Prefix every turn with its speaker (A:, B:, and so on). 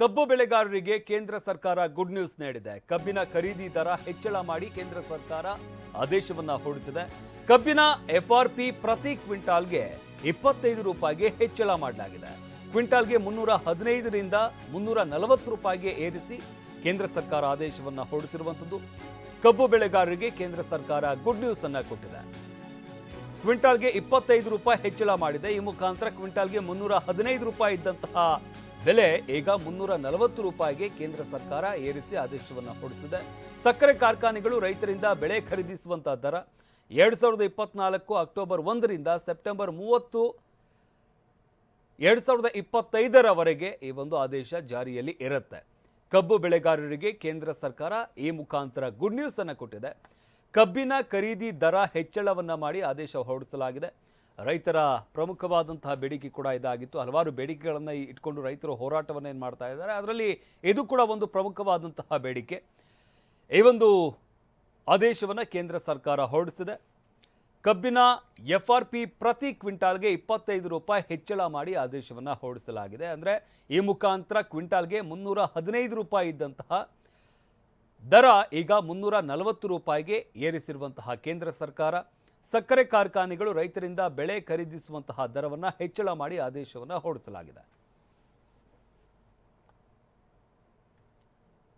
A: ಕಬ್ಬು ಬೆಳೆಗಾರರಿಗೆ ಕೇಂದ್ರ ಸರ್ಕಾರ ಗುಡ್ ನ್ಯೂಸ್ ನೀಡಿದೆ. ಕಬ್ಬಿನ ಖರೀದಿ ದರ ಹೆಚ್ಚಳ ಮಾಡಿ ಕೇಂದ್ರ ಸರ್ಕಾರ ಆದೇಶವನ್ನ ಹೊರಡಿಸಿದೆ. ಕಬ್ಬಿನ ಎಫ್ಆರ್ಪಿ ಪ್ರತಿ ಕ್ವಿಂಟಾಲ್ಗೆ ಇಪ್ಪತ್ತೈದು ರೂಪಾಯಿಗೆ ಹೆಚ್ಚಳ ಮಾಡಲಾಗಿದೆ. ಕ್ವಿಂಟಾಲ್ಗೆ ಮುನ್ನೂರ ಹದಿನೈದರಿಂದ ಮುನ್ನೂರ ನಲವತ್ತು ರೂಪಾಯಿಗೆ ಏರಿಸಿ ಕೇಂದ್ರ ಸರ್ಕಾರ ಆದೇಶವನ್ನ ಹೊರಡಿಸಿರುವಂಥದ್ದು. ಕಬ್ಬು ಬೆಳೆಗಾರರಿಗೆ ಕೇಂದ್ರ ಸರ್ಕಾರ ಗುಡ್ ನ್ಯೂಸ್ ಅನ್ನ ಕೊಟ್ಟಿದೆ. ಕ್ವಿಂಟಾಲ್ಗೆ ಇಪ್ಪತ್ತೈದು ರೂಪಾಯಿ ಹೆಚ್ಚಳ ಮಾಡಿದೆ. ಈ ಮುಖಾಂತರ ಕ್ವಿಂಟಾಲ್ಗೆ ಮುನ್ನೂರ ಹದಿನೈದು ರೂಪಾಯಿ ಇದ್ದಂತಹ ಬೆಲೆ ಈಗ ಮುನ್ನೂರ ನಲವತ್ತು ರೂಪಾಯಿಗೆ ಕೇಂದ್ರ ಸರ್ಕಾರ ಏರಿಸಿ ಆದೇಶವನ್ನು ಹೊರಡಿಸಿದೆ. ಸಕ್ಕರೆ ಕಾರ್ಖಾನೆಗಳು ರೈತರಿಂದ ಬೆಳೆ ಖರೀದಿಸುವಂತಹ ದರ ಎರಡು ಸಾವಿರದ ಇಪ್ಪತ್ನಾಲ್ಕು ಅಕ್ಟೋಬರ್ ಒಂದರಿಂದ ಸೆಪ್ಟೆಂಬರ್ ಮೂವತ್ತು, ಎರಡು ಸಾವಿರದ ಇಪ್ಪತ್ತೈದರವರೆಗೆ ಈ ಒಂದು ಆದೇಶ ಜಾರಿಯಲ್ಲಿ ಇರುತ್ತೆ. ಕಬ್ಬು ಬೆಳೆಗಾರರಿಗೆ ಕೇಂದ್ರ ಸರ್ಕಾರ ಈ ಮುಖಾಂತರ ಗುಡ್ ನ್ಯೂಸ್ ಅನ್ನು ಕೊಟ್ಟಿದೆ. ಕಬ್ಬಿನ ಖರೀದಿ ದರ ಹೆಚ್ಚಳವನ್ನ ಮಾಡಿ ಆದೇಶ ಹೊರಡಿಸಲಾಗಿದೆ. ರೈತರ ಪ್ರಮುಖವಾದಂತಹ ಬೇಡಿಕೆ ಕೂಡ ಇದಾಗಿತ್ತು. ಹಲವಾರು ಬೇಡಿಕೆಗಳನ್ನು ಇಟ್ಕೊಂಡು ರೈತರು ಹೋರಾಟವನ್ನು ಏನು ಮಾಡ್ತಾ ಇದ್ದಾರೆ, ಅದರಲ್ಲಿ ಇದು ಕೂಡ ಒಂದು ಪ್ರಮುಖವಾದಂತಹ ಬೇಡಿಕೆ. ಈ ಒಂದು ಆದೇಶವನ್ನು ಕೇಂದ್ರ ಸರ್ಕಾರ ಹೊರಡಿಸಿದೆ. ಕಬ್ಬಿನ ಎಫ್ ಆರ್ ಪಿ ಪ್ರತಿ ಕ್ವಿಂಟಾಲ್ಗೆ ಇಪ್ಪತ್ತೈದು ರೂಪಾಯಿ ಹೆಚ್ಚಳ ಮಾಡಿ ಆದೇಶವನ್ನು ಹೊರಡಿಸಲಾಗಿದೆ. ಅಂದರೆ ಈ ಮುಖಾಂತರ ಕ್ವಿಂಟಾಲ್ಗೆ ಮುನ್ನೂರ ಹದಿನೈದು ರೂಪಾಯಿ ಇದ್ದಂತಹ ದರ ಈಗ ಮುನ್ನೂರ ನಲವತ್ತು ರೂಪಾಯಿಗೆ ಏರಿಸಿರುವಂತಹ ಕೇಂದ್ರ ಸರ್ಕಾರ. ಸಕ್ಕರೆ ಕಾರ್ಖಾನೆಗಳು ರೈತರಿಂದ ಬೆಳೆ ಖರೀದಿಸುವಂತಹ ದರವನ್ನು ಹೆಚ್ಚಳ ಮಾಡಿ ಆದೇಶವನ್ನು ಹೊರಡಿಸಲಾಗಿದೆ.